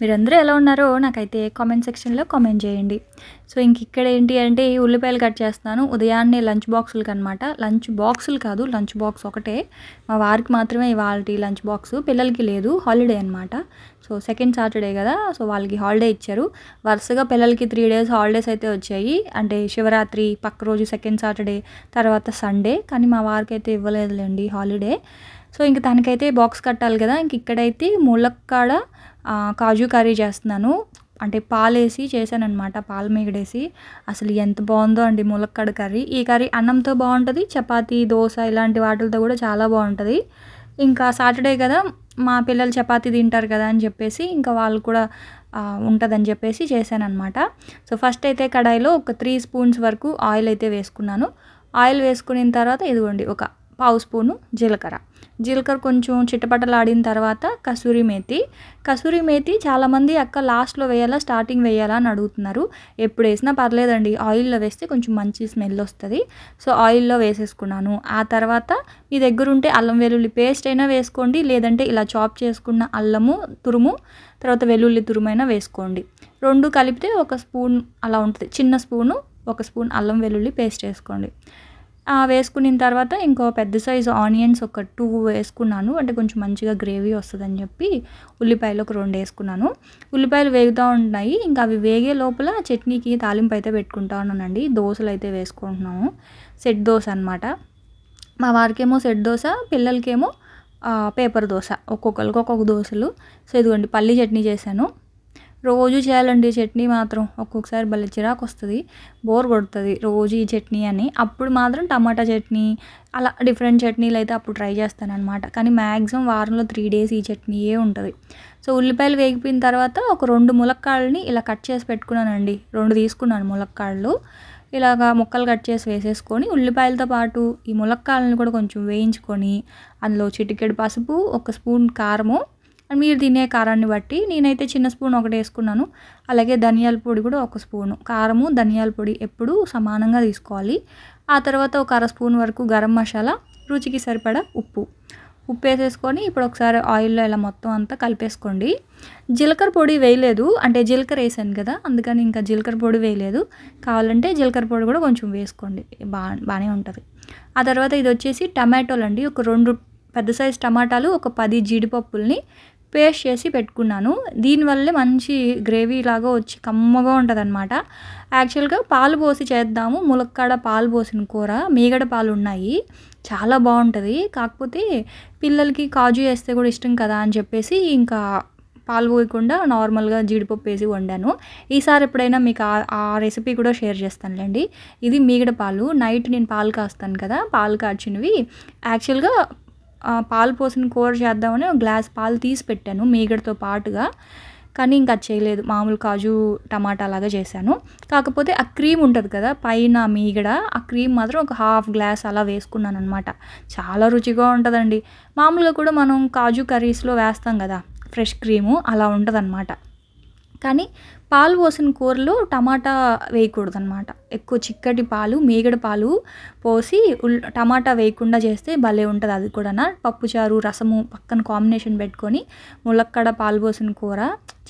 మీరందరూ ఎలా ఉన్నారో నాకైతే కామెంట్ సెక్షన్లో కామెంట్ చేయండి. సో ఇంక ఇక్కడ ఏంటి అంటే ఉల్లిపాయలు కట్ చేస్తాను ఉదయాన్నే లంచ్ బాక్సులకి అనమాట లంచ్ బాక్సులు కాదు లంచ్ బాక్స్ ఒకటే. మా వారికి మాత్రమే ఇవాళ లంచ్ బాక్స్. పిల్లలకి లేదు హాలిడే అనమాట సో సెకండ్ సాటర్డే కదా సో వాళ్ళకి హాలిడే ఇచ్చారు. వరుసగా పిల్లలకి త్రీ డేస్ హాలిడేస్ అయితే వచ్చాయి. అంటే శివరాత్రి పక్క రోజు సెకండ్ సాటర్డే తర్వాత సండే కానీ మా వారికి అయితే ఇవ్వలేదులేండి హాలిడే. సో ఇంక తనకైతే బాక్స్ కట్టాలి కదా ఇంక ఇక్కడైతే ములక్కాడ కాజు కర్రీ చేస్తున్నాను. అంటే పాలేసి చేశానమాట పాలు మిగడేసి. అసలు ఎంత బాగుందో అండి ములక్కాడ కర్రీ. ఈ కర్రీ అన్నంతో బాగుంటుంది చపాతీ దోశ ఇలాంటి వాటితో కూడా చాలా బాగుంటుంది. ఇంకా సాటర్డే కదా మా పిల్లలు చపాతీ తింటారు కదా అని చెప్పేసి ఇంకా వాళ్ళు కూడా ఉంటుందని చెప్పేసి చేశానమాట సో ఫస్ట్ అయితే కడాయిలో ఒక త్రీ స్పూన్స్ వరకు ఆయిల్ అయితే వేసుకున్నాను. ఆయిల్ వేసుకున్న తర్వాత ఇదిగోండి ఒక పావు స్పూను జీలకర్ర. జీలకర్ర కొంచెం చిటపటలాడిన తర్వాత కసూరి మేతి. కసూరి మేతి చాలామంది అక్క లాస్ట్లో వేయాలా స్టార్టింగ్ వేయాలా అని అడుగుతున్నారు. ఎప్పుడు వేసినా పర్లేదండి. ఆయిల్లో వేస్తే కొంచెం మంచి స్మెల్ వస్తుంది. సో ఆయిల్లో వేసేసుకున్నాను. ఆ తర్వాత మీ దగ్గర ఉంటే అల్లం వెల్లుల్లి పేస్ట్ అయినా వేసుకోండి. లేదంటే ఇలా చాప్ చేసుకున్న అల్లము తురుము తర్వాత వెల్లుల్లి తురుమైనా వేసుకోండి. రెండు కలిపితే ఒక స్పూన్ అలా ఉంటుంది. చిన్న స్పూను ఒక స్పూన్ అల్లం వెల్లుల్లి పేస్ట్ వేసుకోండి. వేసుకున్న తర్వాత ఇంకో పెద్ద సైజు ఆనియన్స్ ఒక టూ వేసుకున్నాను. అంటే కొంచెం మంచిగా గ్రేవీ వస్తుందని చెప్పి ఉల్లిపాయలు ఒక రెండు వేసుకున్నాను. ఉల్లిపాయలు వేగుతూ ఉన్నాయి ఇంకా అవి వేగే లోపల చట్నీకి తాలింపు అయితే పెట్టుకుంటా ఉన్నానండి. దోశలు అయితే వేసుకుంటున్నాము. సెట్ దోశ అనమాట మా వారికేమో సెట్ దోశ పిల్లలకేమో పేపర్ దోశ. ఒక్కొక్కరికి ఒక్కొక్క దోశలు. సో ఇదిగోండి పల్లి చట్నీ చేశాను. రోజు చేయాలండి చట్నీ మాత్రం. ఒక్కొక్కసారి భలే చిరాకు వస్తుంది బోర్ కొడుతుంది రోజు ఈ చట్నీ అని. అప్పుడు మాత్రం టమాటా చట్నీ అలా డిఫరెంట్ చట్నీలు అయితే అప్పుడు ట్రై చేస్తానన్నమాట. కానీ మ్యాక్సిమం వారంలో త్రీ డేస్ ఈ చట్నీయే ఉంటుంది. సో ఉల్లిపాయలు వేగిపోయిన తర్వాత ఒక రెండు ములక్కాళ్ళని ఇలా కట్ చేసి పెట్టుకున్నానండి. రెండు తీసుకున్నాను ములక్కాళ్ళు ఇలాగా ముక్కలు కట్ చేసి వేసేసుకొని ఉల్లిపాయలతో పాటు ఈ ములక్కాయలను కూడా కొంచెం వేయించుకొని అందులో చిటికెడు పసుపు ఒక స్పూన్ కారము మీరు తినే కారాన్ని బట్టి నేనైతే చిన్న స్పూన్ ఒకటి వేసుకున్నాను. అలాగే ధనియాల పొడి కూడా ఒక స్పూను. కారము ధనియాల పొడి ఎప్పుడూ సమానంగా తీసుకోవాలి. ఆ తర్వాత ఒక అర స్పూన్ వరకు గరం మసాలా రుచికి సరిపడా ఉప్పు. ఉప్పు వేసేసుకొని ఇప్పుడు ఒకసారి ఆయిల్లో ఇలా మొత్తం అంతా కలిపేసుకోండి. జీలకర్ర పొడి వేయలేదు. అంటే జీలకర్ర వేసాను కదా అందుకని ఇంకా జీలకర్ర పొడి వేయలేదు. కావాలంటే జీలకర్ర పొడి కూడా కొంచెం వేసుకోండి. బా బాగానే ఉంటుంది. ఆ తర్వాత ఇది వచ్చేసి టమాటోలు అండి ఒక రెండు పెద్ద సైజ్ టమాటాలు ఒక పది జీడిపప్పుల్ని పేస్ట్ చేసి పెట్టుకున్నాను. దీనివల్లే మంచి గ్రేవీ లాగా వచ్చి కమ్మగా ఉంటుంది అనమాట యాక్చువల్గా పాలు పోసి చేద్దాము. ములక్కాడ పాలు పోసిన కూర మీగడ పాలు ఉన్నాయి. చాలా బాగుంటుంది. కాకపోతే పిల్లలకి కాజు వేస్తే కూడా ఇష్టం కదా అని చెప్పేసి ఇంకా పాలు పోయకుండా నార్మల్గా జీడిపప్పు వేసి వండాను. ఈసారి ఎప్పుడైనా మీకు ఆ- ఆ రెసిపీ కూడా షేర్ చేస్తానులేండి. ఇది మీగడ పాలు. నైట్ నేను పాలు కాస్తాను కదా పాలు కాచినవి. యాక్చువల్గా పాలు పోసిన కూర చేద్దామని ఒక గ్లాస్ పాలు తీసి పెట్టాను మీగడతో పాటుగా. కానీ ఇంకా చేయలేదు. మామూలు కాజు టమాటా లాగా చేశాను. కాకపోతే ఆ క్రీమ్ ఉంటుంది కదా పైన మీగడ ఆ క్రీమ్ మాత్రం ఒక హాఫ్ గ్లాస్ అలా వేసుకున్నాను అనమాట చాలా రుచిగా ఉంటుందండి. మామూలుగా కూడా మనం కాజు కర్రీస్లో వేస్తాం కదా ఫ్రెష్ క్రీము అలా ఉంటుంది కానీ పాలు పోసిన కూరలో టమాటా వేయకూడదు అనమాట ఎక్కువ చిక్కటి పాలు మీగడ పాలు పోసి ఉల్ టమాటా వేయకుండా చేస్తే భలే ఉంటుంది అది కూడా పప్పుచారు రసము పక్కన కాంబినేషన్ పెట్టుకొని ములక్కడ పాలు పోసిన కూర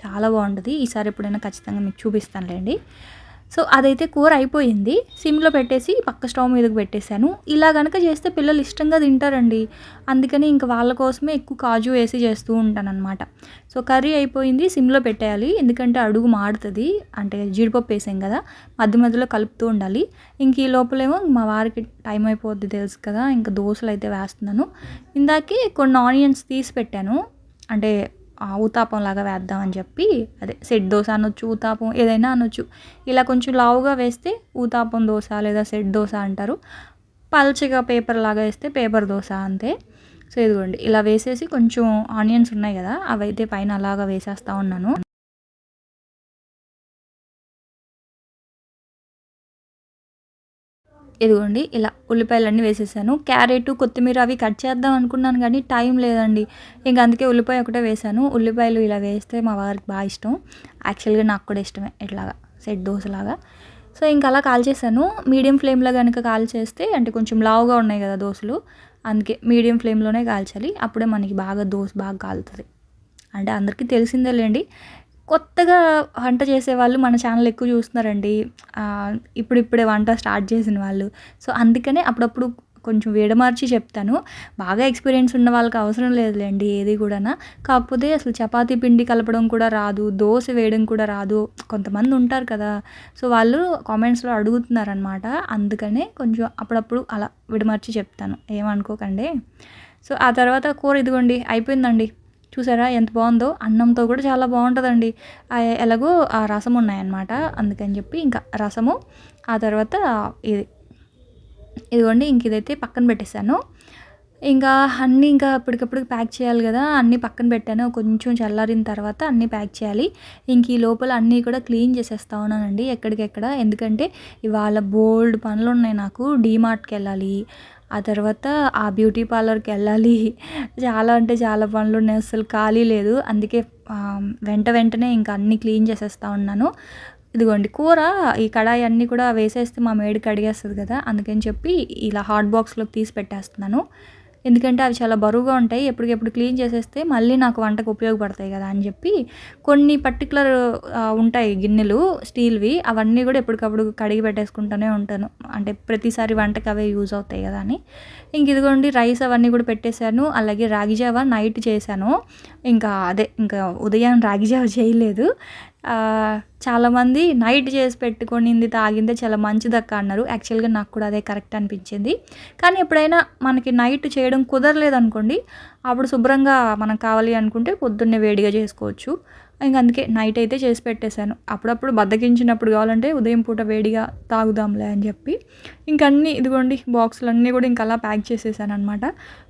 చాలా బాగుంటుంది. ఈసారి ఎప్పుడైనా ఖచ్చితంగా మీకు చూపిస్తానులేండి. సో అదైతే కూర అయిపోయింది. సిమ్లో పెట్టేసి పక్క స్టవ్ మీదకి పెట్టేశాను. ఇలా కనుక చేస్తే పిల్లలు ఇష్టంగా తింటారండి. అందుకని ఇంకా వాళ్ళ కోసమే ఎక్కువ కాజు వేసి చేస్తూ ఉంటానన్నమాట. సో కర్రీ అయిపోయింది సిమ్లో పెట్టేయాలి. ఎందుకంటే అడుగు మాడుతుంది. అంటే జీడిపప్పు వేసాం కదా మధ్య మధ్యలో కలుపుతూ ఉండాలి. ఇంక ఈ లోపలేమో మా వారికి టైం అయిపోద్ది తెలుసు కదా ఇంకా దోశలు అయితే వేస్తున్నాను. ఇందాకే కొన్ని ఆనియన్స్ తీసి పెట్టాను. అంటే ఊతాపం లాగా వేద్దామని చెప్పి అదే సెట్ దోశ అనొచ్చు ఊతాపం ఏదైనా అనొచ్చు. ఇలా కొంచెం లావుగా వేస్తే ఊతాపం దోశ లేదా సెట్ దోశ అంటారు. పల్చగా పేపర్ లాగా వేస్తే పేపర్ దోశ అంతే. సో ఇదిగోండి ఇలా వేసేసి కొంచెం ఆనియన్స్ ఉన్నాయి కదా అవైతే పైన అలాగా వేసేస్తా ఉన్నాను. ఇదిగోండి ఇలా ఉల్లిపాయలన్నీ వేసేసాను. క్యారెట్ కొత్తిమీర అవి కట్ చేద్దాం అనుకున్నాను కానీ టైం లేదండి. ఇంక అందుకే ఉల్లిపాయ ఒకటే వేసాను. ఉల్లిపాయలు ఇలా వేస్తే మా వారికి బాగా ఇష్టం. యాక్చువల్గా నాకు కూడా ఇష్టమే ఇట్లాగా సెట్ దోశలాగా. సో ఇంకా అలా కాల్ చేశాను మీడియం ఫ్లేమ్లో కనుక కాల్ చేస్తే అంటే కొంచెం లావుగా ఉన్నాయి కదా దోశలు అందుకే మీడియం ఫ్లేమ్లోనే కాల్చాలి. అప్పుడే మనకి బాగా దోశ బాగా కాలుతుంది. అంటే అందరికీ తెలిసిందేలేండి. కొత్తగా వంట చేసేవాళ్ళు మన ఛానల్ ఎక్కువ చూస్తున్నారండి. ఇప్పుడిప్పుడే వంట స్టార్ట్ చేసిన వాళ్ళు. సో అందుకనే అప్పుడప్పుడు కొంచెం వేడమార్చి చెప్తాను. బాగా ఎక్స్పీరియన్స్ ఉన్న వాళ్ళకి అవసరం లేదులేండి ఏది కూడా కాకపోతే అసలు చపాతీ పిండి కలపడం కూడా రాదు దోశ వేయడం కూడా రాదు. కొంతమంది ఉంటారు కదా. సో వాళ్ళు కామెంట్స్లో అడుగుతున్నారనమాట అందుకనే కొంచెం అప్పుడప్పుడు అలా విడమర్చి చెప్తాను. ఏమనుకోకండి సో ఆ తర్వాత కూర ఇదిగోండి అయిపోయిందండి. చూసారా? ఎంత బాగుందో? అన్నంతో కూడా చాలా బాగుంటుందండి. ఎలాగో ఆ రసం ఉన్నాయన్నమాట. అందుకని చెప్పి ఇంకా రసము ఆ తర్వాత ఇది. ఇదిగోండి ఇంక ఇదైతే పక్కన పెట్టేశాను. ఇంకా అన్నీ ఇంకా అప్పటికప్పుడు ప్యాక్ చేయాలి కదా. అన్నీ పక్కన పెట్టాను. కొంచెం చల్లారిన తర్వాత అన్నీ ప్యాక్ చేయాలి. ఇంక ఈ లోపల అన్నీ కూడా క్లీన్ చేసేస్తా ఉన్నానండి ఎక్కడికెక్కడ. ఎందుకంటే ఇవాళ బోల్డ్ పనులు ఉన్నాయి నాకు. డీమార్ట్కి వెళ్ళాలి. ఆ తర్వాత ఆ బ్యూటీ పార్లర్కి వెళ్ళాలి. చాలా అంటే చాలా పనులు ఉన్నాయి. అసలు ఖాళీ లేదు. అందుకే వెంట వెంటనే ఇంకా అన్నీ క్లీన్ చేసేస్తా ఉన్నాను. ఇదిగోండి కూర ఈ కడాయి అన్నీ కూడా వేసేస్తే మా మేడి కడిగేస్తుంది కదా అందుకని చెప్పి ఇలా హాట్ బాక్స్లోకి తీసి పెట్టేస్తున్నాను. ఎందుకంటే అవి చాలా బరువుగా ఉంటాయి ఎప్పటికెప్పుడు క్లీన్ చేసేస్తే మళ్ళీ నాకు వంటకు ఉపయోగపడతాయి కదా అని చెప్పి కొన్ని పర్టికులర్ ఉంటాయి గిన్నెలు స్టీల్వి అవన్నీ కూడా ఎప్పటికప్పుడు కడిగి పెట్టేసుకుంటూనే ఉంటాను. అంటే ప్రతిసారి వంటకి అవే యూజ్ అవుతాయి కదా అని. ఇంక ఇదిగోండి రైస్ అవన్నీ కూడా పెట్టేశాను. అలాగే రాగి జావ నైట్ చేశాను. ఇంకా అదే ఇంకా ఉదయం రాగి జావ చేయలేదు. చాలామంది నైట్ చేసి పెట్టుకొనింది తాగిందే చాలా మంచిదక్క అన్నారు. యాక్చువల్గా నాకు కూడా అదే కరెక్ట్ అనిపించింది. కానీ ఎప్పుడైనా మనకి నైట్ చేయడం కుదరలేదు అనుకోండి అప్పుడు శుభ్రంగా మనకు కావాలి అనుకుంటే పొద్దున్నే వేడిగా చేసుకోవచ్చు. ఇంక అందుకే నైట్ అయితే చేసి పెట్టేశాను. అప్పుడప్పుడు బద్దకించినప్పుడు కావాలంటే ఉదయం పూట వేడిగా తాగుదాంలే అని చెప్పి ఇంక అన్నీ ఇదిగోండి బాక్సులు అన్నీ కూడా ఇంక అలా ప్యాక్ చేసేసాను అనమాట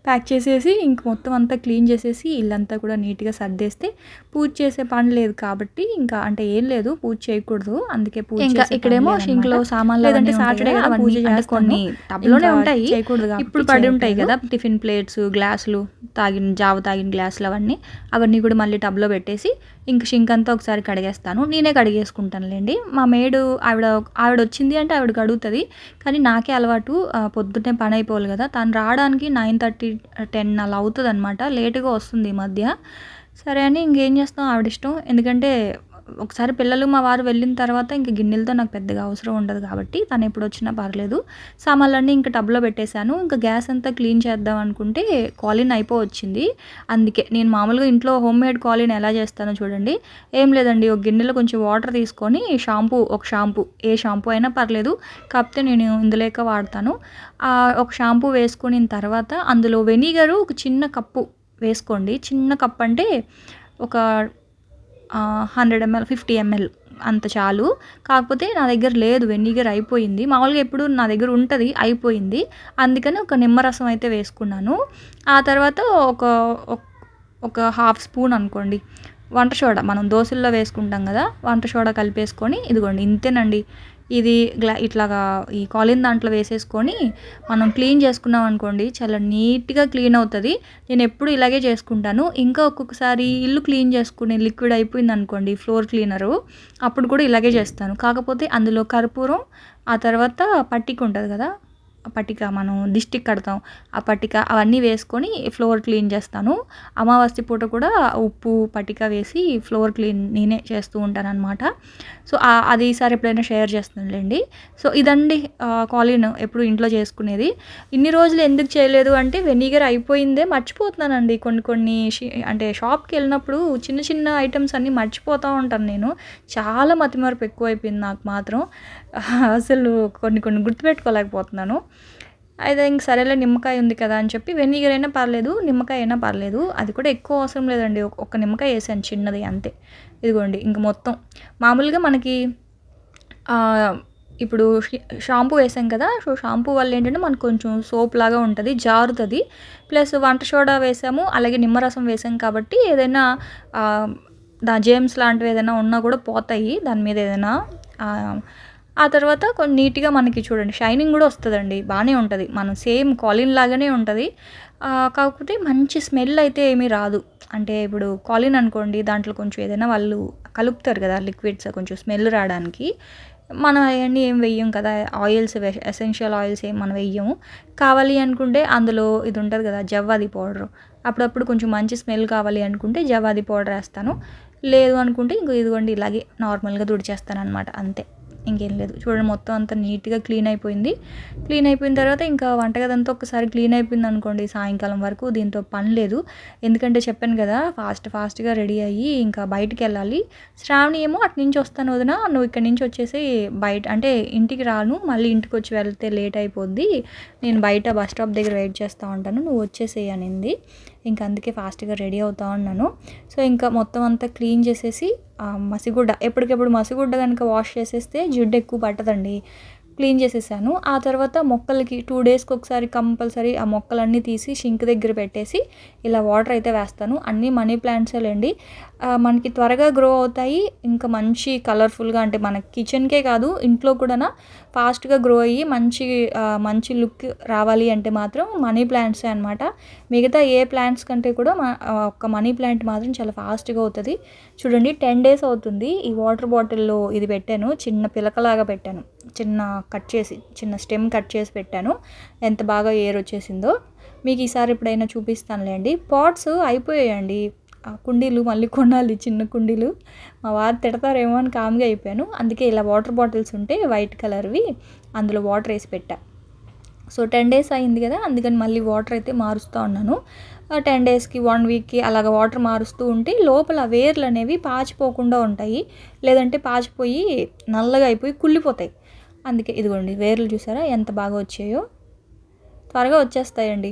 ప్యాక్ చేసేసి ఇంక మొత్తం అంతా క్లీన్ చేసేసి ఇల్లంతా కూడా నీట్గా సర్దేస్తే పూజ చేసే పని లేదు కాబట్టి ఇంకా అంటే ఏం లేదు పూజ చేయకూడదు అందుకే పూజ ఇంకా ఇక్కడేమో. షింక్లో సామాన్లు లేదంటే సాటర్డే పూజ. కొన్ని టబ్లోనే ఉంటాయి. చేయకూడదు ఇప్పుడు పడి ఉంటాయి. కదా టిఫిన్ ప్లేట్స్ గ్లాసులు తాగిన జావ తాగిన గ్లాసులు అవన్నీ అవన్నీ కూడా మళ్ళీ టబ్లో పెట్టేసి ఇంక షింక్ అంతా ఒకసారి కడిగేస్తాను నేనే కడిగేసుకుంటానులేండి మా మేడు ఆవిడ ఆవిడ వచ్చింది అంటే ఆవిడకి అడుగుతుంది కానీ నాకే అలవాటు పొద్దున్నే పని అయిపోవాలి కదా. తను రావడానికి నైన్ థర్టీ టెన్ అలా అవుతుంది అనమాట లేటుగా వస్తుంది ఈ మధ్య. సరే అని ఇంకేం చేస్తాం ఆవిడ ఇష్టం. ఎందుకంటే ఒకసారి పిల్లలు మా వారు వెళ్ళిన తర్వాత ఇంక గిన్నెలతో నాకు పెద్దగా అవసరం ఉండదు కాబట్టి తను ఎప్పుడు వచ్చినా పర్లేదు. సామాన్లన్నీ ఇంకా టబ్లో పెట్టేశాను. ఇంకా గ్యాస్ అంతా క్లీన్ చేద్దాం అనుకుంటే కాలిన్ అయిపో వచ్చింది అందుకే నేను మామూలుగా ఇంట్లో హోమ్ మేడ్ కాలిన్ ఎలా చేస్తానో చూడండి. ఏం లేదండి ఒక గిన్నెలో కొంచెం వాటర్ తీసుకొని షాంపూ ఒక షాంపూ ఏ షాంపూ అయినా పర్లేదు. కాకపోతే నేను ఇందులోక వాడతాను. ఒక షాంపూ వేసుకున్న తర్వాత అందులో వెనిగరు ఒక చిన్న కప్పు వేసుకోండి. చిన్న కప్ అంటే ఒక హండ్రెడ్ ఎంఎల్ ఫిఫ్టీ ఎంఎల్ అంత చాలు. కాకపోతే నా దగ్గర లేదు వెనిగర్ అయిపోయింది. మామూలుగా ఎప్పుడు నా దగ్గర ఉంటుంది అయిపోయింది. అందుకని ఒక నిమ్మరసం అయితే వేసుకున్నాను. ఆ తర్వాత ఒక ఒక- ఒక హాఫ్ స్పూన్ అనుకోండి. వంట సోడా మనం దోశల్లో వేసుకుంటాం కదా వంట సోడా కలిపేసుకొని ఇదిగోండి ఇంతేనండి. ఇది గ్లా ఇట్లాగా ఈ కాలిన్ దాంట్లో వేసేసుకొని మనం క్లీన్ చేసుకున్నాం అనుకోండి చాలా నీట్గా క్లీన్ అవుతుంది. నేను ఎప్పుడు ఇలాగే చేసుకుంటాను. ఇంకా ఒక్కొక్కసారి ఇల్లు క్లీన్ చేసుకునే లిక్విడ్ అయిపోయింది అనుకోండి ఫ్లోర్ క్లీనరు అప్పుడు కూడా ఇలాగే చేస్తాను. కాకపోతే అందులో కర్పూరం ఆ తర్వాత పట్టిక ఉంటుంది కదా పట్టిక మనం దిష్టికి కడతాం ఆ పట్టిక అవన్నీ వేసుకొని ఫ్లోర్ క్లీన్ చేస్తాను. అమావాస్య పూట కూడా ఉప్పు పట్టిక వేసి ఫ్లోర్ క్లీన్ నేనే చేస్తూ ఉంటాను అనమాట సో అది ఈసారి ఎప్పుడైనా షేర్ చేస్తానులేండి. సో ఇదండి కాలిన్ ఎప్పుడు ఇంట్లో చేసుకునేది. ఇన్ని రోజులు ఎందుకు చేయలేదు అంటే వెనిగర్ అయిపోయిందే మర్చిపోతున్నానండి. కొన్ని కొన్ని అంటే షాప్కి వెళ్ళినప్పుడు చిన్న చిన్న ఐటమ్స్ అన్నీ మర్చిపోతూ ఉంటాను నేను. చాలా మతిమరపు ఎక్కువైపోయింది నాకు మాత్రం. అసలు కొన్ని కొన్ని గుర్తుపెట్టుకోలేకపోతున్నాను. అయితే ఇంక సరేలే నిమ్మకాయ ఉంది కదా అని చెప్పి వెనిగర్ అయినా పర్లేదు నిమ్మకాయ అయినా పర్లేదు. అది కూడా ఎక్కువ అవసరం లేదండి. ఒక- నిమ్మకాయ వేసాను చిన్నది అంతే. ఇదిగోండి ఇంక మొత్తం. మామూలుగా మనకి ఇప్పుడు షాంపూ వేసాం కదా సో షాంపూ వల్ల ఏంటంటే మనకు కొంచెం సోప్ లాగా ఉంటుంది జారుతుంది. ప్లస్ వంట సోడా వేసాము అలాగే నిమ్మరసం వేసాం కాబట్టి ఏదైనా దా జేమ్స్ లాంటివి ఏదైనా ఉన్నా కూడా పోతాయి. దాని మీద ఏదైనా ఆ, తర్వాత కొన్ని నీట్గా మనకి చూడండి షైనింగ్ కూడా వస్తుందండి బాగానే ఉంటుంది. మనం సేమ్ కాలిన్ లాగానే ఉంటుంది. కాకపోతే మంచి స్మెల్ అయితే ఏమీ రాదు. అంటే ఇప్పుడు కాలిన్ అనుకోండి దాంట్లో కొంచెం ఏదైనా వాళ్ళు కలుపుతారు కదా లిక్విడ్స్ కొంచెం స్మెల్ రావడానికి. మనం అవన్నీ ఏం వెయ్యం కదా ఆయిల్స్ ఎసెన్షియల్ ఆయిల్స్ ఏం మనం వెయ్యము. కావాలి అనుకుంటే అందులో ఇది ఉంటుంది కదా జవ్వాది పౌడర్. అప్పుడప్పుడు కొంచెం మంచి స్మెల్ కావాలి అనుకుంటే జవ్వాది పౌడర్ వేస్తాను. లేదు అనుకుంటే ఇంకో ఇదిగోండి ఇలాగే నార్మల్గా తుడిచేస్తాను అనమాట అంతే. ఇంకేం లేదు. చూడండి మొత్తం అంతా నీట్గా క్లీన్ అయిపోయింది. క్లీన్ అయిపోయిన తర్వాత ఇంకా వంటగదంతా ఒకసారి క్లీన్ అయిపోయింది అనుకోండి సాయంకాలం వరకు దీంతో పని లేదు. ఎందుకంటే చెప్పాను కదా ఫాస్ట్ ఫాస్ట్గా రెడీ అయ్యి ఇంకా బయటికి వెళ్ళాలి. శ్రావణి ఏమో అటు నుంచి వస్తాను వదిన నువ్వు ఇక్కడి నుంచి వచ్చేసి బయట అంటే ఇంటికి రాను మళ్ళీ ఇంటికి వచ్చి వెళ్తే లేట్ అయిపోద్ది. నేను బయట బస్ స్టాప్ దగ్గర వెయిట్ చేస్తూ ఉంటాను నువ్వు వచ్చేసేయనింది ఇంకా అందుకే ఫాస్ట్గా రెడీ అవుతా ఉన్నాను. సో ఇంకా మొత్తం అంతా క్లీన్ చేసేసి మసిగుడ్డ ఎప్పటికెప్పుడు మసిగుడ్డ కనుక వాష్ చేసేస్తే జిడ్డు ఎక్కువ పట్టదండి. క్లీన్ చేసేసాను. ఆ తర్వాత మొక్కలకి టూ డేస్కి ఒకసారి కంపల్సరీ ఆ మొక్కలన్నీ తీసి షింక్ దగ్గర పెట్టేసి ఇలా వాటర్ అయితే వేస్తాను. అన్నీ మనీ ప్లాంట్సేలేండి మనకి త్వరగా గ్రో అవుతాయి. ఇంకా మంచి కలర్ఫుల్గా అంటే మన కిచెన్కే కాదు ఇంట్లో కూడా ఫాస్ట్గా గ్రో అయ్యి మంచి మంచి లుక్ రావాలి అంటే మాత్రం మనీ ప్లాంట్సే అనమాట మిగతా ఏ ప్లాంట్స్ కంటే కూడా ఒక మనీ ప్లాంట్ మాత్రం చాలా ఫాస్ట్గా అవుతుంది. చూడండి టెన్ డేస్ అవుతుంది. ఈ వాటర్ బాటిల్లో ఇది పెట్టాను. చిన్న పిలకలాగా పెట్టాను. చిన్న కట్ చేసి చిన్న స్టెమ్ కట్ చేసి పెట్టాను. ఎంత బాగా ఏర్ వచ్చేసిందో. మీకు ఈసారి ఎప్పుడైనా చూపిస్తానులేండి. పాట్స్ అయిపోయాయండి. కుండీలు మళ్ళీ కొనాలి చిన్న కుండీలు. మా వారు తిడతారేమో అని కామ్గా అయిపోయాను. అందుకే ఇలా వాటర్ బాటిల్స్ ఉంటే వైట్ కలర్వి అందులో వాటర్ వేసి పెట్టా. సో టెన్ డేస్ అయింది కదా అందుకని మళ్ళీ వాటర్ అయితే మారుస్తూ ఉన్నాను. టెన్ డేస్కి వన్ వీక్కి అలాగ వాటర్ మారుస్తూ ఉంటే లోపల వేర్లు అనేవి పాచిపోకుండా ఉంటాయి. లేదంటే పాచిపోయి నల్లగా అయిపోయి కుళ్ళిపోతాయి. అందుకే ఇదిగోండి వేర్లు చూసారా ఎంత బాగా వచ్చాయో. త్వరగా వచ్చేస్తాయండి.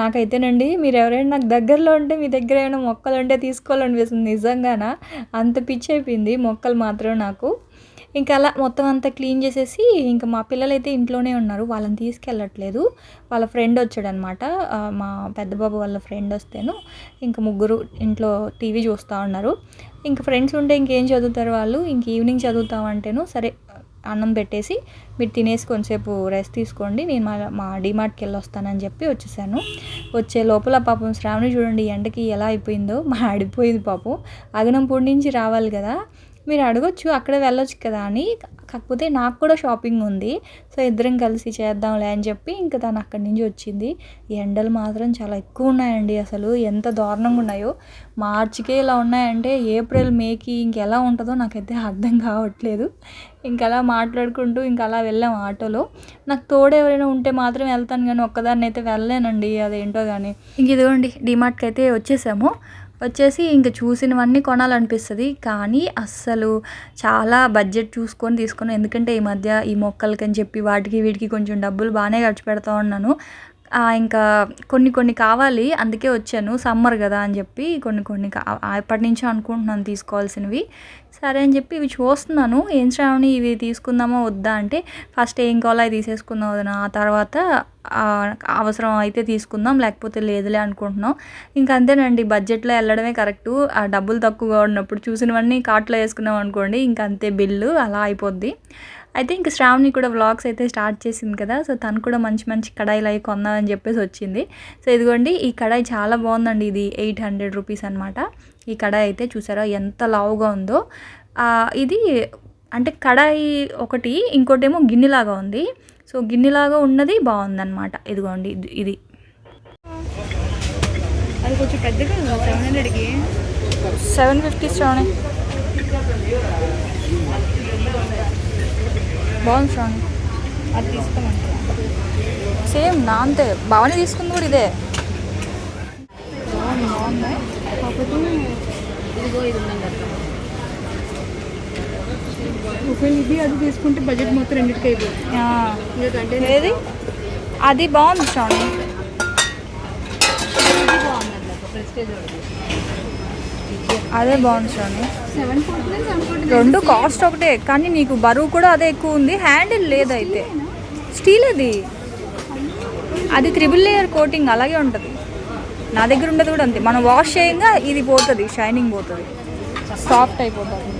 నాకైతేనండి మీరు ఎవరైనా నాకు దగ్గరలో ఉంటే మీ దగ్గర ఏమైనా మొక్కలు ఉంటే తీసుకోవాలనిపిస్తుంది నిజంగానా? అంత పిచ్చి అయిపోయింది మొక్కలు మాత్రం నాకు. ఇంకా అలా మొత్తం అంతా క్లీన్ చేసేసి ఇంకా మా పిల్లలైతే ఇంట్లోనే ఉన్నారు వాళ్ళని తీసుకెళ్ళట్లేదు. వాళ్ళ ఫ్రెండ్ వచ్చాడనమాట. మా పెద్ద బాబు వాళ్ళ ఫ్రెండ్ వస్తేను ఇంకా ముగ్గురు ఇంట్లో టీవీ చూస్తూ ఉన్నారు. ఇంకా ఫ్రెండ్స్ ఉంటే ఇంకేం చదువుతారు వాళ్ళు? ఇంక ఈవినింగ్ చదువుతామంటేను సరే అన్నం పెట్టేసి మీరు తినేసి కొంచెంసేపు రెస్ట్ తీసుకోండి. నేను మా మా డిమార్ట్కి వెళ్ళి వస్తానని చెప్పి వచ్చేసాను. వచ్చే లోపల పాపం శ్రావణి చూడండి ఎండకి ఎలా అయిపోయిందో మా ఆడిపోయింది పాపం అగనంపూడి నుంచి రావాలి కదా. మీరు అడగొచ్చు అక్కడే వెళ్ళొచ్చు కదా అని. కాకపోతే నాకు కూడా షాపింగ్ ఉంది. సో ఇద్దరం కలిసి చేద్దాంలే అని చెప్పి ఇంకా తను అక్కడి నుంచి వచ్చింది. ఎండలు మాత్రం చాలా ఎక్కువ ఉన్నాయండి అసలు. ఎంత దారుణంగా ఉన్నాయో. మార్చికే ఇలా ఉన్నాయంటే ఏప్రిల్ మేకి ఇంకెలా ఉంటుందో నాకైతే అర్థం కావట్లేదు. ఇంకలా మాట్లాడుకుంటూ ఇంకా అలా వెళ్ళాం ఆటోలో. నాకు తోడు ఎవరైనా ఉంటే మాత్రం వెళ్తాను కానీ ఒక్కదాన్ని అయితే వెళ్ళలేనండి అదేంటో కానీ. ఇంక ఇదిగోండి డిమార్ట్కి అయితే వచ్చేసాము. వచ్చేసి ఇంక చూసినవన్నీ కొనాలనిపిస్తుంది. కానీ అస్సలు చాలా బడ్జెట్ చూసుకొని తీసుకున్నాను. ఎందుకంటే ఈ మధ్య ఈ మొక్కలకి అని చెప్పి వాటికి వీటికి కొంచెం డబ్బులు బాగానే ఖర్చు పెడతా ఉన్నాను. ఇంకా కొన్ని కొన్ని కావాలి అందుకే వచ్చాను. సమ్మర్ కదా అని చెప్పి కొన్ని కొన్ని కా ఎప్పటి నుంచో అనుకుంటున్నాను తీసుకోవాల్సినవి. సరే అని చెప్పి ఇవి చూస్తున్నాను. ఏం శ్రావణి ఇవి తీసుకుందామా వద్దా అంటే ఫస్ట్ ఏం కావాలో అవి తీసేసుకుందాం వదినా. ఆ తర్వాత అవసరం అయితే తీసుకుందాం లేకపోతే లేదులే అనుకుంటున్నాం. ఇంకా అంతేనండి బడ్జెట్లో వెళ్ళడమే కరెక్టు. ఆ డబ్బులు తక్కువగా ఉన్నప్పుడు చూసినవన్నీ కార్ట్లో వేసుకున్నాం అనుకోండి ఇంకా అంతే బిల్లు అలా అయిపోద్ది. అయితే ఇంకా శ్రావణి కూడా వ్లాగ్స్ అయితే స్టార్ట్ చేసింది కదా సో తను కూడా మంచి మంచి కడాయిలు అవి కొందామని చెప్పేసి వచ్చింది. సో ఇదిగోండి ఈ కడాయి చాలా బాగుందండి ఇది ఎయిట్ హండ్రెడ్ రూపీస్ అనమాట ఈ కడాయి అయితే చూసారా ఎంత లావుగా ఉందో. ఇది అంటే కడాయి ఒకటి ఇంకోటేమో గిన్నెలాగా ఉంది. సో గిన్నెలాగా ఉన్నది బాగుందన్నమాట. ఇదిగోండి ఇది- ఇది. అది కొంచెం పెద్దగా సెవెన్ హండ్రెడ్కి సెవెన్ ఫిఫ్టీ శ్రావణి. బాగుంది శ్రావణి అది తీసుకోమంటారా సేమ్ నా అంతే. భవాని తీసుకుంది కూడా ఇదే. బాగుంది బాగుంది? కాకపోతే ఇదిగో ఇది ఒకవేళ ఇది అది తీసుకుంటే బడ్జెట్ మొత్తం రెండింటికి అయిపోతుంది. ఏది? అది బాగుంది శ్రావణి ఇది ఒక ప్రెస్టేజ్ అదే బాగుంది శ్రావణి సెవెన్ రెండు కాస్ట్ ఒకటే కానీ నీకు బరువు కూడా అదే ఎక్కువ ఉంది. హ్యాండిల్ లేదైతే. స్టీల్ అది. అది త్రిబుల్ లేయర్ కోటింగ్ అలాగే ఉంటుంది. నా దగ్గర ఉండదు కూడా అంతే. మనం వాష్ చేయంగా ఇది పోతుంది షైనింగ్ పోతుంది. సాఫ్ట్ అయిపోతుంది.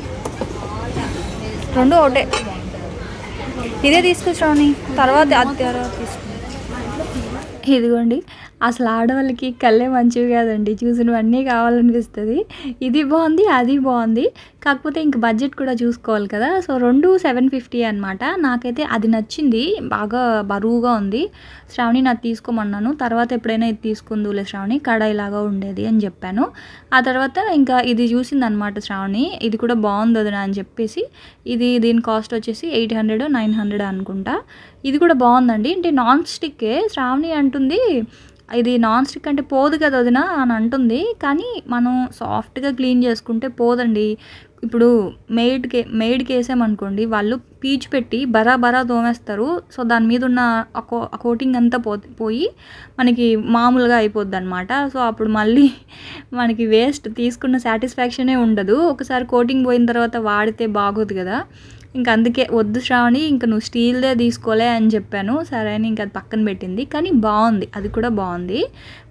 రెండు ఒకటే. ఇదే తీసుకొచ్చామని తర్వాత అది తర్వాత ఇదిగోండి. అసలు ఆడవాళ్ళకి కళ్ళే మంచివి కాదండి. చూసినవన్నీ కావాలనిపిస్తుంది. ఇది బాగుంది అది బాగుంది. కాకపోతే ఇంక బడ్జెట్ కూడా చూసుకోవాలి కదా. సో రెండు సెవెన్ ఫిఫ్టీ అనమాట నాకైతే అది నచ్చింది. బాగా బరువుగా ఉంది. శ్రావణి నాకు తీసుకోమన్నాను. తర్వాత ఎప్పుడైనా ఇది తీసుకుందులే శ్రావణి. కడాయిలాగా ఉండేది అని చెప్పాను. ఆ తర్వాత ఇంకా ఇది చూసిందనమాట శ్రావణి. ఇది కూడా బాగుంది అని చెప్పేసి. ఇది దీని కాస్ట్ వచ్చేసి ఎయిట్ హండ్రెడ్ నైన్ హండ్రెడ్ అనుకుంటా. ఇది కూడా బాగుందండి. అంటే నాన్ స్టిక్కే. శ్రావణి అంటుంది ఇది నాన్ స్టిక్ అంటే పోదు కదా వదిన అని అంటుంది. కానీ మనం సాఫ్ట్గా క్లీన్ చేసుకుంటే పోదండి. ఇప్పుడు మెయిడ్కి మెయిడ్కి వేసామనుకోండి వాళ్ళు పీచు పెట్టి బరా బరా తోమేస్తారు. సో దాని మీద ఉన్న ఆ కో కోటింగ్ అంతా పో పోయి మనకి మామూలుగా అయిపోద్ది అనమాట సో అప్పుడు మళ్ళీ మనకి వేస్ట్ తీసుకున్న సాటిస్ఫాక్షనే ఉండదు. ఒకసారి కోటింగ్ పోయిన తర్వాత వాడితే బాగోదు కదా. ఇంక అందుకే వద్దు శ్రావణి ఇంక నువ్వు స్టీల్దే తీసుకోలే అని చెప్పాను. సరే అని ఇంక అది పక్కన పెట్టింది. కానీ బాగుంది. అది కూడా బాగుంది.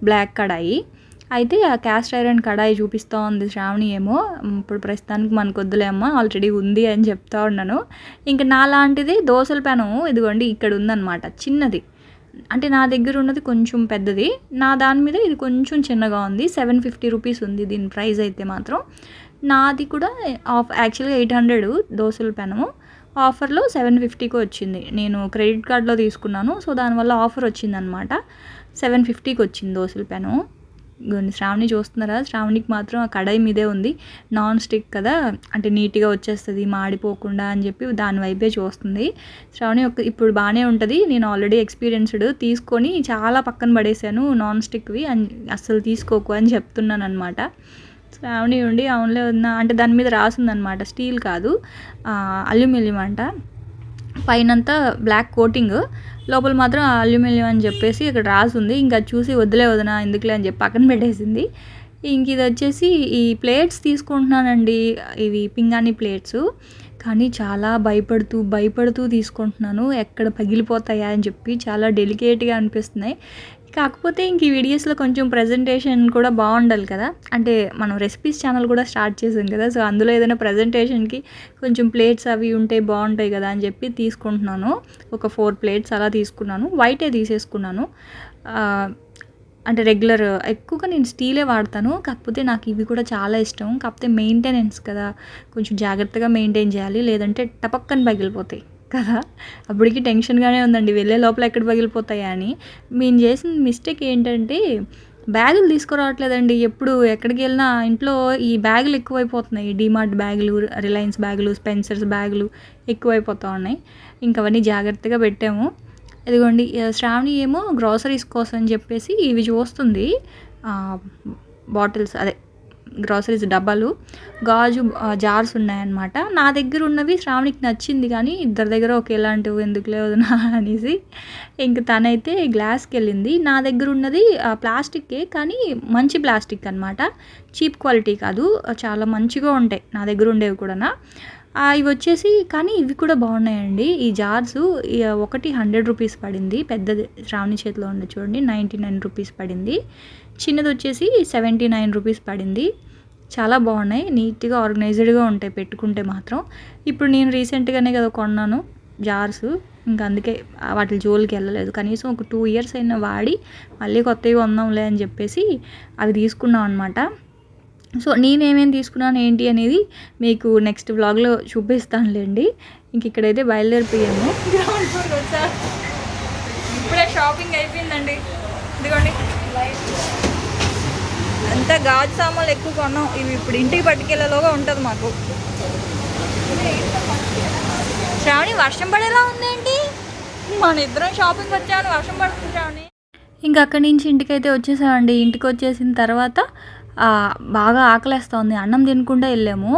బ్లాక్ కడాయి. అయితే ఆ క్యాస్ట్ ఐరన్ కడాయి చూపిస్తూ ఉంది శ్రావణి ఏమో. ఇప్పుడు ప్రస్తుతానికి మనకు వద్దులే అమ్మ. ఆల్రెడీ ఉంది అని చెప్తా ఉన్నాను. ఇంక నాలాంటిది దోశల పెనం ఇదిగోండి ఇక్కడ ఉందన్నమాట. చిన్నది. అంటే నా దగ్గర ఉన్నది కొంచెం పెద్దది. నా దాని మీద ఇది కొంచెం చిన్నగా ఉంది. సెవెన్ ఫిఫ్టీ రూపీస్ ఉంది దీని ప్రైస్ అయితే మాత్రం. నాది కూడా ఆఫ్ యాక్చువల్గా ఎయిట్ హండ్రెడ్ దోశల పెనము. ఆఫర్లో సెవెన్ ఫిఫ్టీకి వచ్చింది. నేను క్రెడిట్ కార్డ్లో తీసుకున్నాను. సో దానివల్ల ఆఫర్ వచ్చిందనమాట. సెవెన్ ఫిఫ్టీకి వచ్చింది దోశల పెను. శ్రావణి చూస్తున్నారా? శ్రావణికి మాత్రం ఆ కడాయి మీదే ఉంది. నాన్ స్టిక్ కదా. అంటే నీట్గా వచ్చేస్తుంది మాడిపోకుండా అని చెప్పి దాని వైపే చూస్తుంది. శ్రావణి ఒక ఇప్పుడు బాగానే ఉంటుంది. నేను ఆల్రెడీ ఎక్స్పీరియన్స్డ్ తీసుకొని చాలా పక్కన పడేశాను నాన్ స్టిక్వి. అని అస్సలు తీసుకోకు అని చెప్తున్నాను అనమాట శ్రావణి ఉండి అవునులే ఉన్న అంటే దాని మీద రాసిందనమాట స్టీల్ కాదు. అల్యూమినియం అంట. పైనంతా బ్లాక్ కోటింగ్. లోపల మాత్రం అల్యూమినియం అని చెప్పేసి ఇక్కడ రాసింది. ఇంకా చూసి వదిలే వదినా ఎందుకులే అని చెప్పి పక్కన పెట్టేసింది. ఇంక ఇది వచ్చేసి ఈ ప్లేట్స్ తీసుకుంటున్నానండి. ఇవి పింగాణి ప్లేట్స్. కానీ చాలా భయపడుతూ భయపడుతూ తీసుకుంటున్నాను. ఎక్కడ పగిలిపోతాయా అని చెప్పి చాలా డెలికేట్గా అనిపిస్తున్నాయి. కాకపోతే ఇంక ఈ వీడియోస్లో కొంచెం ప్రజెంటేషన్ కూడా బాగుండాలి కదా. అంటే మనం రెసిపీస్ ఛానల్ కూడా స్టార్ట్ చేసాం కదా. సో అందులో ఏదైనా ప్రజెంటేషన్కి కొంచెం ప్లేట్స్ అవి ఉంటే బాగుంటాయి కదా అని చెప్పి తీసుకుంటున్నాను. ఒక ఫోర్ ప్లేట్స్ అలా తీసుకున్నాను. వైటే తీసేసుకున్నాను. అంటే రెగ్యులర్ ఎక్కువగా నేను స్టీలే వాడతాను. కాకపోతే నాకు ఇవి కూడా చాలా ఇష్టం. కాకపోతే మెయింటెనెన్స్ కదా. కొంచెం జాగ్రత్తగా మెయింటైన్ చేయాలి. లేదంటే టపక్కని పగిలిపోతాయి. కదా? అప్పటికి టెన్షన్గానే ఉందండి. వెళ్ళే లోపల ఎక్కడ పగిలిపోతాయా అని. మేము చేసిన మిస్టేక్ ఏంటంటే బ్యాగులు తీసుకురావట్లేదండి. ఎప్పుడు ఎక్కడికి వెళ్ళినా ఇంట్లో ఈ బ్యాగులు ఎక్కువైపోతున్నాయి. డిమార్ట్ బ్యాగులు రిలయన్స్ బ్యాగులు స్పెన్సర్స్ బ్యాగులు ఎక్కువైపోతూ ఉన్నాయి. ఇంకా అవన్నీ జాగ్రత్తగా పెట్టాము. ఇదిగోండి శ్రావణి ఏమో గ్రాసరీస్ కోసం అని చెప్పేసి ఇవి చూస్తుంది. బాటిల్స్ అదే గ్రాసరీస్ డబ్బాలు గాజు జార్స్ ఉన్నాయన్నమాట. నా దగ్గర ఉన్నవి శ్రావణికి నచ్చింది కానీ ఇద్దరి దగ్గర ఒకేలాంటివి ఎందుకు లేవునా అనేసి ఇంక తనైతే గ్లాస్కి వెళ్ళింది నా దగ్గర ఉన్నది ప్లాస్టిక్కే కానీ మంచి ప్లాస్టిక్ అనమాట చీప్ క్వాలిటీ కాదు చాలా మంచిగా ఉంటాయి నా దగ్గర ఉండేవి కూడా ఇవి వచ్చేసి కానీ ఇవి కూడా బాగున్నాయండి. ఈ జార్స్ ఒకటి హండ్రెడ్ రూపీస్ పడింది. పెద్దది శ్రావణి చేతిలో ఉండే చూడండి నైంటీ నైన్ రూపీస్ పడింది. చిన్నది వచ్చేసి సెవెంటీ నైన్ రూపీస్ పడింది. చాలా బాగున్నాయి. నీట్గా ఆర్గనైజ్డ్గా ఉంటాయి పెట్టుకుంటే మాత్రం. ఇప్పుడు నేను రీసెంట్గానే కదా కొన్నాను జార్స్. ఇంకా అందుకే వాటి జోలికి వెళ్ళలేదు. కనీసం ఒక టూ ఇయర్స్ అయినా వాడి మళ్ళీ కొత్తవి కొందాంలే అని చెప్పేసి అవి తీసుకున్నాం అనమాట సో నేనేమేమి తీసుకున్నాను ఏంటి అనేది మీకు నెక్స్ట్ వ్లాగ్లో చూపిస్తానులేండి. ఇంక ఇక్కడైతే బయలుదేరిపోయాము. గ్రౌండ్ ఫ్లోర్ వచ్చా ఇప్పుడే షాపింగ్ అయిపోయిందండి. ఇదిగోండి. అంతా గాజు సామాన్లు ఎక్కువ కొన్నాం. ఇవి ఇప్పుడు ఇంటికి పట్టుకెళ్ళేలోగా ఉంటుంది మాకు. శ్రావణి వర్షం పడేలా ఉందేంటి మన ఇద్దరం షాపింగ్ వచ్చాను వర్షం పడుతుంది శ్రావణి. ఇంకా అక్కడి నుంచి ఇంటికైతే వచ్చేసామండి. ఇంటికి వచ్చేసిన తర్వాత బాగా ఆకలేస్తోంది. అన్నం తినకుండా వెళ్ళాము.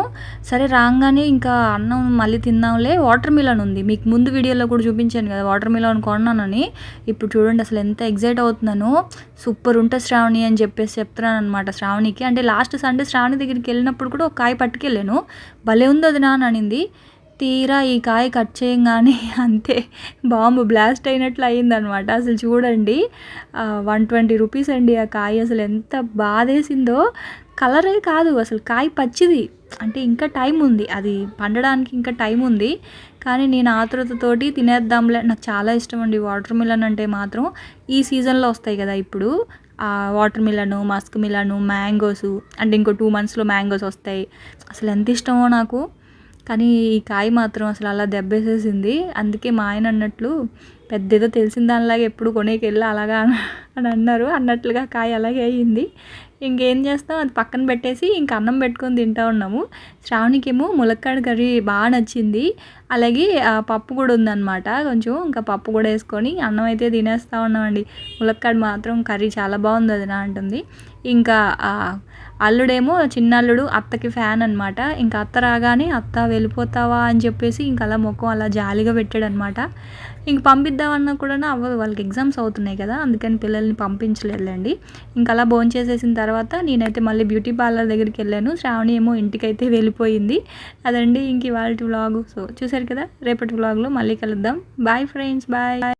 సరే రాగానే ఇంకా అన్నం మళ్ళీ తిందాంలే. వాటర్ మిలన్ ఉంది. మీకు ముందు వీడియోలో కూడా చూపించాను కదా వాటర్ మిలన్ కొన్నానని. ఇప్పుడు చూడండి అసలు ఎంత ఎగ్జైట్ అవుతున్నాను. సూపర్ ఉంటుంది శ్రావణి అని చెప్పేసి చెప్తున్నాను అనమాట శ్రావణికి. అంటే లాస్ట్ సండే శ్రావణి దగ్గరికి వెళ్ళినప్పుడు కూడా ఒక కాయ పట్టుకెళ్ళాను. భలే ఉంది అది నాన్న అనింది. తీరా ఈ కాయ కట్ చేయంగానే అంతే బాంబు బ్లాస్ట్ అయినట్లు అయిందనమాట అసలు చూడండి వన్ ట్వంటీ రూపీస్ అండి ఆ కాయ. అసలు ఎంత బాధేసిందో. కలరే కాదు అసలు కాయ పచ్చిది. అంటే ఇంకా టైం ఉంది. అది పండడానికి ఇంకా టైం ఉంది. కానీ నేను ఆతృతతోటి తినేద్దాంలే. నాకు చాలా ఇష్టం అండి వాటర్ మిలన్ అంటే మాత్రం. ఈ సీజన్లో వస్తాయి కదా ఇప్పుడు. ఆ వాటర్ మిలను మస్క్ మిలను మ్యాంగోస్ అంటే ఇంకో టూ మంత్స్లో మ్యాంగోస్ వస్తాయి. అసలు ఎంత ఇష్టమో నాకు. కానీ ఈ కాయ మాత్రం అసలు అలా దెబ్బేసేసింది. అందుకే మా ఆయన అన్నట్లు పెద్ద ఏదో తెలిసిన దానిలాగా ఎప్పుడు కొనేకి వెళ్ళి అలాగా అని అన్నారు. అన్నట్లుగా కాయ అలాగే అయ్యింది ఇంకేం చేస్తాం? అది పక్కన పెట్టేసి ఇంక అన్నం పెట్టుకొని తింటా ఉన్నాము. శ్రావణికేమో ములక్కాడ కర్రీ బాగా నచ్చింది. అలాగే పప్పు కూడా ఉందన్నమాట. కొంచెం ఇంకా పప్పు కూడా వేసుకొని అన్నం అయితే తినేస్తూ ఉన్నామండి. ములక్కాడ మాత్రం కర్రీ చాలా బాగుంది అది నా అంటుంది. ఇంకా అల్లుడేమో చిన్న అల్లుడు అత్తకి ఫ్యాన్ అనమాట ఇంకా అత్త రాగానే అత్త వెళ్ళిపోతావా? అని చెప్పేసి ఇంక అలా ముఖం అలా జాలిగా పెట్టాడు అనమాట ఇంక పంపిద్దామన్నా కూడా అవ్వదు. వాళ్ళకి ఎగ్జామ్స్ అవుతున్నాయి కదా అందుకని పిల్లల్ని పంపించలేదులేండి. ఇంకా అలా భోజనం చేసేసిన తర్వాత నేనైతే మళ్ళీ బ్యూటీ పార్లర్ దగ్గరికి వెళ్ళాను. శ్రావణి ఏమో ఇంటికైతే వెళ్ళిపోయింది. అదండి ఇంక ఇవాళ వ్లాగు. సో చూసారు కదా రేపటి వ్లాగ్లో మళ్ళీ కలుద్దాం. Bye friends bye